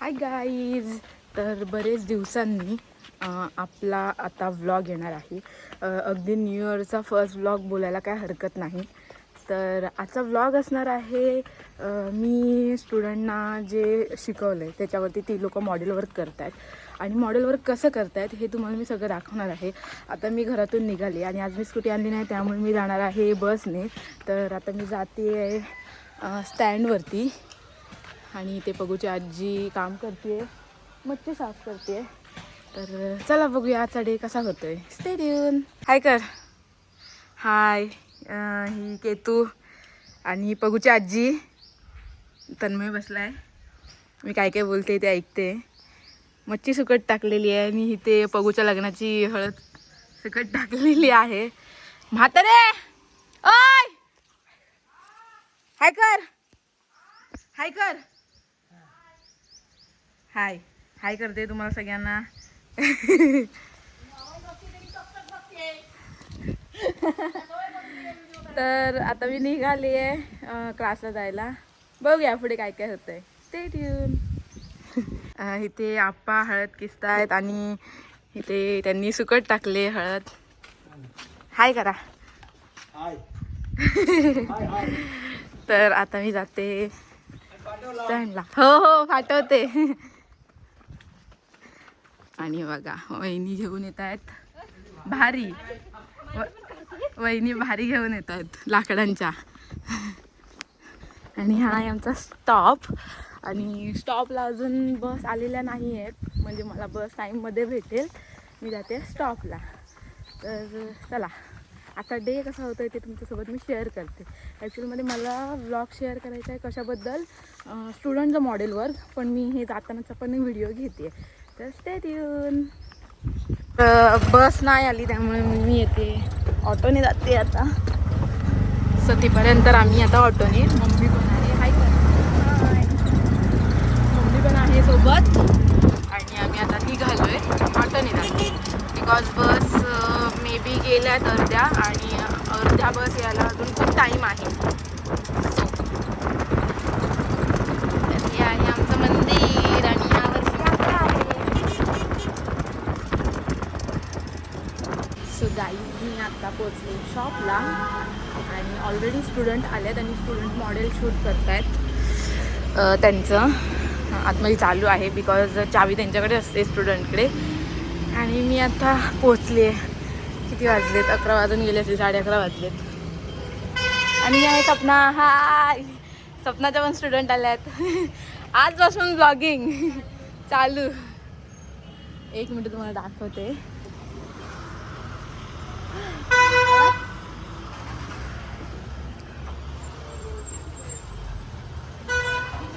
Hi guys तर बरेच दिवसांनी आपला आता व्लॉग येणार आहे. अगदी न्यू इयरचा फर्स्ट व्लॉग बोलायला काय हरकत नाही. तर आजचा व्लॉग असणार आहे मी स्टुडंटना जे शिकवलं आहे त्याच्यावरती ती लोकं मॉडेल वर्क करत आहेत आणि मॉडेल वर्क कसं करतायत हे तुम्हाला मी सगळं दाखवणार आहे. आता मी घरातून निघाली आणि आज मी स्कूटी आणली नाही त्यामुळे मी जाणार आहे बसने तर आता मी जाते आहे स्टँडवरती आणि ते पगूची आजी काम करते मच्छी साफ करते तर चला बघूया आजचा डे कसा होतोय. स्टेडियम हाय कर. हाय ही केतू आणि पगूची आजी. तन्मय बसलाय. मी काय काय बोलते ते ऐकते. मच्छी सुकट टाकलेली आहे आणि इथे पगूच्या लग्नाची हळद सुकट टाकलेली आहे. म्हातारे! ओय! हाय कर. हाय कर. हाय. हाय करते तुम्हाला सगळ्यांना. तर आता मी निघाली आहे क्लासला जायला. बघूया पुढे काय काय होतंय. ते ट्यून इथे आप्पा हळद किसतायत आणि इथे त्यांनी सुकट टाकले हळद. हाय करा. तर आता मी जाते. हो हो पाठवते. आणि बघा वहिनी घेऊन येत आहेत. भारी. वहिनी भारी घेऊन येत आहेत लाकडांच्या. आणि हा आहे आमचा स्टॉप आणि स्टॉपला अजून बस आलेल्या नाही आहेत म्हणजे मला बस टाईममध्ये भेटेल. मी जाते स्टॉपला तर चला. आता डे कसा होतो ते तुमच्यासोबत मी शेअर करते. ॲक्च्युलीमध्ये मला व्लॉग शेअर करायचा आहे कशाबद्दल? स्टुडंटचं मॉडेलवर पण मी हे जातानाचा पण व्हिडिओ घेते तर स्टे बस नाही आली त्यामुळे मी येते. ऑटोने जाते आता. सतीपर्यंत आम्ही आता ऑटोने. मम्मी पण आहे. हाय मम्मी पण आहे सोबत. आणि आम्ही आता निघालोय. ऑटोने जाते बिकॉज बस मे बी गेल्यात अर्ध्या आणि अर्ध्या बस यायला अजून खूप टाईम आहे. पोचले शॉपला आणि ऑलरेडी स्टुडंट आलेत आणि स्टुडंट मॉडेल शूट करतायत. आहेत त्यांचं. आतमध्ये चालू आहे बिकॉज चावी त्यांच्याकडे असते स्टुडंटकडे आणि मी आता पोचले किती वाजलेत? अकरा वाजून गेले असते साडे अकरा वाजलेत. आणि आहे सपना. हाय सपनाच्या पण स्टुडंट आल्या आहेत आजपासून ब्लॉगिंग चालू. एक मिनटं तुम्हाला दाखवते.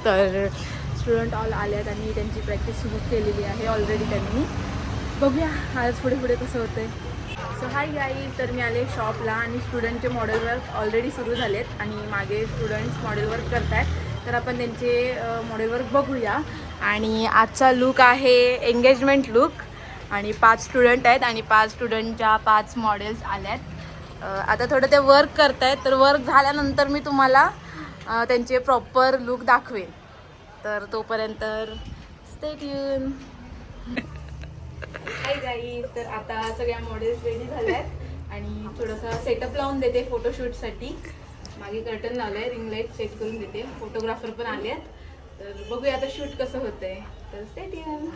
तर स्टुडंट ऑल आले आहेत आणि त्यांची प्रॅक्टिस सुरू केलेली आहे ऑलरेडी त्यांनी. बघूया आज पुढे पुढे कसं होतंय. सो हाय गाई तर मी आले शॉपला आणि स्टुडंटचे मॉडेल वर्क ऑलरेडी सुरू झालेत आणि मागे स्टुडंट्स मॉडेल वर्क करतायत. तर आपण त्यांचे मॉडेल वर्क बघूया. आणि आजचा लुक आहे एंगेजमेंट लुक आणि पाच स्टुडंट आहेत आणि पाच स्टुडंटच्या पाच मॉडेल्स आल्या आहेत आता थोडं ते वर्क करत आहेत तर वर्क झाल्यानंतर मी तुम्हाला त्यांचे प्रॉपर लुक दाखवेन. तर तोपर्यंत स्टेट येऊन हाय गाई तर आता सगळ्या मॉडेल्स रेडी झाल्या आहेत आणि थोडासा सेटअप लावून देते फोटोशूटसाठी मागे कर्टन लावलंय रिंग लाइट सेट करून देते. फोटोग्राफर पण आले आहेत तर बघूया आता शूट कसं होतंय. तर स्टेट येऊन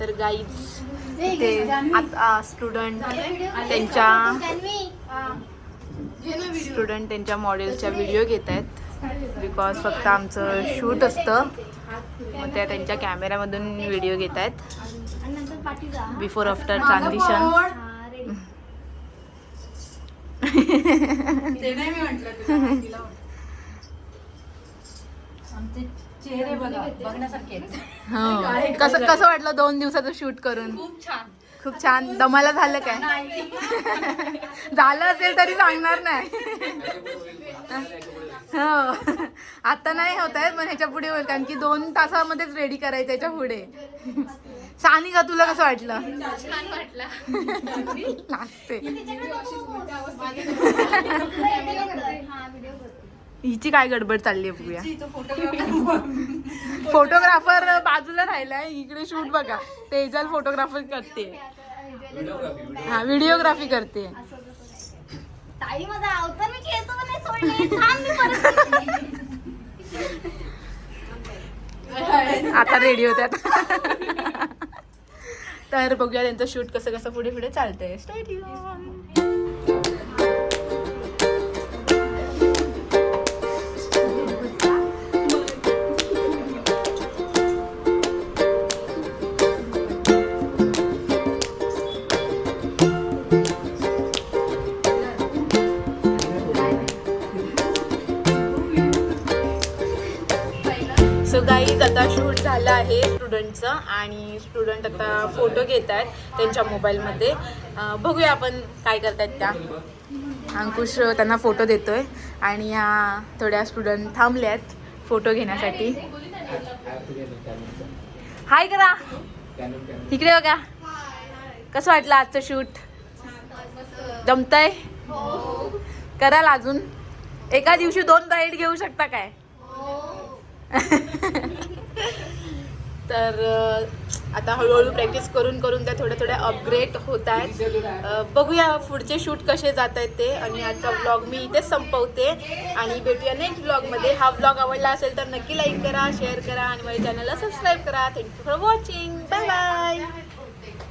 तर गाईज ते आता स्टुडंट त्यांच्या स्टुडंट त्यांच्या मॉडेलच्या व्हिडिओ घेत आहेत. बिकॉज फक्त आमचं शूट असतं. मग त्या त्यांच्या कॅमेऱ्यामधून व्हिडिओ घेत आहेत. Before after transition. कसं कसं वाटलं दोन दिवसाचं शूट करून? खूप छान. खूप छान. दमाला झालं काय? झालं असेल तरी सांगणार नाही. हो. आता नाही होत आहे पण ह्याच्या पुढे होईल कारण की दोन तासामध्येच रेडी करायचं याच्यापुढे. सानी का तुला कसं वाटलं? छान वाटला. नाचते हिची काय गडबड चालली आहे बघूया. फोटोग्राफर बाजूला राहिलाय इकडे शूट बघा. तेजल फोटोग्राफर करते. हा व्हिडिओग्राफी करते. आता रेडी होत्यात तर बघूया त्यांचं शूट कसं कसं पुढे पुढे चालतंय सो गाईज आता शूट झालं आहे स्टुडंटचं आणि स्टुडंट आता फोटो घेत आहेत त्यांच्या मोबाईलमध्ये बघूया आपण काय करतायत त्या. अंकुश त्यांना फोटो देतोय आणि या थोड्या स्टुडंट थांबल्या आहेत फोटो घेण्यासाठी. हाय करा. इकडे बघा. कसं वाटलं आजचं शूट जमतंय कराल अजून? एका दिवशी दोन राईड घेऊ शकता काय? तर आता हळूहळू प्रॅक्टिस करून करून त्या थोड्या थोड्या अपग्रेड होत आहेत. बघूया पुढचे शूट कसे जात आहेत ते. आणि आजचा व्लॉग मी इथेच संपवते. आणि भेटूया नेक्स्ट व्लॉगमध्ये हा व्लॉग आवडला असेल तर नक्की लाईक करा शेअर करा आणि माझ्या चॅनलला सबस्क्राईब करा. Thank you for watching bye bye